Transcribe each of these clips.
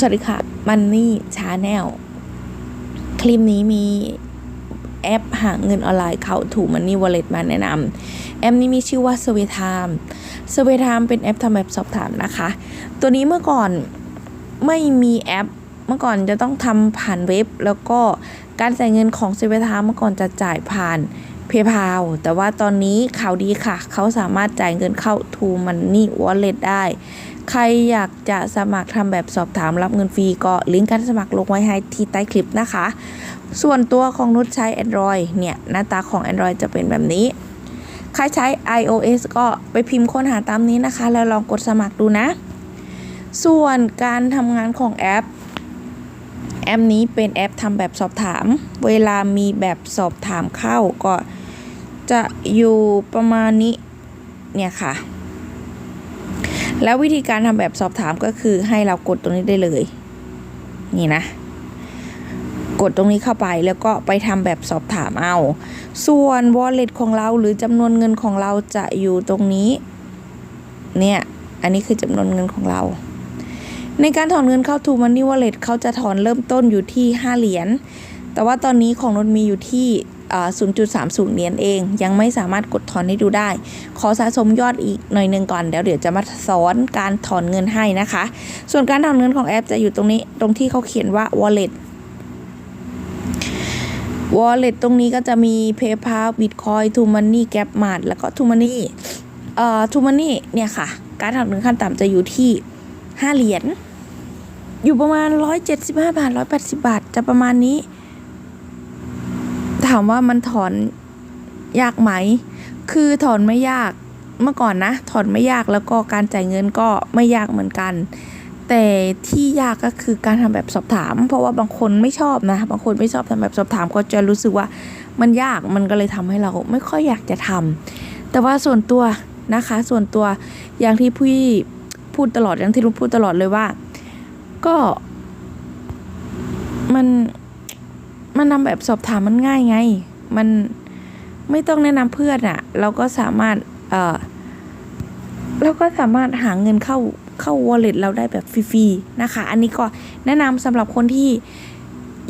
สวัสดีค่ะ มันนี่ชาแนล คลิปนี้มีแอปหาเงินออนไลน์เข้าถูกมันนี่วอลเล็ตมาแนะนำแอปนี้มีชื่อว่า s u r v e y Time s u r v e y Time เป็นแอปทำแบบสอบถามนะคะ ตัวนี้เมื่อก่อนไม่มีแอป เมื่อก่อนจะต้องทำผ่านเว็บ แล้วก็การจ่ายเงินของ s u r v e y Time เมื่อก่อนจะจ่ายผ่าน PayPal แต่ว่าตอนนี้ข่าวดีค่ะ เขาสามารถจ่ายเงินเข้า To Money Wallet ได้ ใครอยากจะสมัครทำแบบสอบถามรับเงินฟรีก็ลิงก์การสมัครลงไว้ให้ที่ใต้คลิปนะคะ ส่วนตัวของนุชใช้ Android เนี่ย หน้าตาของ Android จะเป็นแบบนี้ ใครใช้ iOS ก็ไปพิมพ์ค้นหาตามนี้นะคะ แล้วลองกดสมัครดูนะ ส่วนการทำงานของแอป แอปนี้เป็นแอปทำแบบสอบถาม เวลามีแบบสอบถามเข้าก็จะอยู่ประมาณนี้เนี่ยค่ะ แล้ววิธีการทำแบบสอบถามก็คือให้เรากดตรงนี้ได้เลย นี่นะ กดตรงนี้เข้าไปแล้วก็ไปทำแบบสอบถามเอา ส่วน wallet ของเราหรือจำนวนเงินของเราจะอยู่ตรงนี้ เนี่ย อันนี้คือจำนวนเงินของเรา ในการถอนเงินเข้า True Money Wallet เขาจะถอนเริ่มต้นอยู่ที่ 5 เหรียญ แต่ว่าตอนนี้ของนนมีอยู่ที่ 0.30 เหรียญเอง ยังไม่สามารถกดถอนให้ดูได้ ขอสะสมยอดอีกหน่อยหนึ่งก่อน เดี๋ยวเดี๋ยวจะมาสอนการถอนเงินให้นะคะ ส่วนการถอนเงินของแอปจะอยู่ตรงนี้ ตรงที่เขาเขียนว่า wallet wallet ตรงนี้ก็จะมี PayPal Bitcoin t o Money Gap Mart แล้วก็ t o Money เอ่อ t o Money เนี่ยค่ะ การถอนเงินขั้นต่ำจะอยู่ที่ 5 เหรียญ อยู่ประมาณ 175 บาท 180 บาท จะประมาณนี้ ถามว่ามันถอนยากไหม คือถอนไม่ยาก เมื่อก่อนนะ ถอนไม่ยากแล้วก็การจ่ายเงินก็ไม่ยากเหมือนกัน แต่ที่ยากก็คือการทำแบบสอบถาม เพราะว่าบางคนไม่ชอบนะ บางคนไม่ชอบทำแบบสอบถาม ก็จะรู้สึกว่ามันยาก มันก็เลยทำให้เราไม่ค่อยอยากจะทำแต่ว่าส่วนตัวนะคะ ส่วนตัวอย่างที่พี่พูดตลอดอย่างที่ลุงพูดตลอดเลยว่า ก็มันมันทำแบบสอบถามมันง่ายไง มันไม่ต้องแนะนำเพื่อนอะเราก็สามารถเออเราก็สามารถหาเงินเข้าเข้า wallet เราได้แบบฟรีๆนะคะ อันนี้ก็แนะนำสำหรับคนที่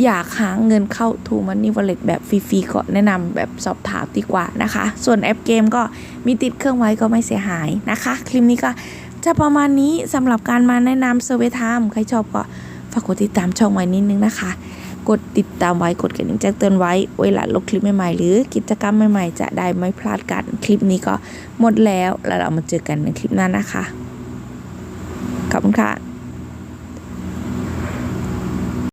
อยากหาเงินเข้า To Money Wallet แบบฟรีๆก็แนะนำแบบสอบถามดีกว่านะคะ ส่วนแอปเกมก็มีติดเครื่องไว้ก็ไม่เสียหายนะคะ คลิปนี้ก็ จะประมาณนี้สำหรับการมาแนะนำ Survey Time ใครชอบก็ฝากกดติดตามช่องไว้นิดนึงนะคะ กดติดตามไว้กดกระดิ่งแจ้งเตือนไว้ เวลาลงคลิปใหม่ๆ หรือกิจกรรมใหม่ๆ จะได้ไม่พลาดกัน คลิปนี้ก็หมดแล้วแล้วเรามาเจอกันในคลิปหน้านะคะขอบคุณค่ะ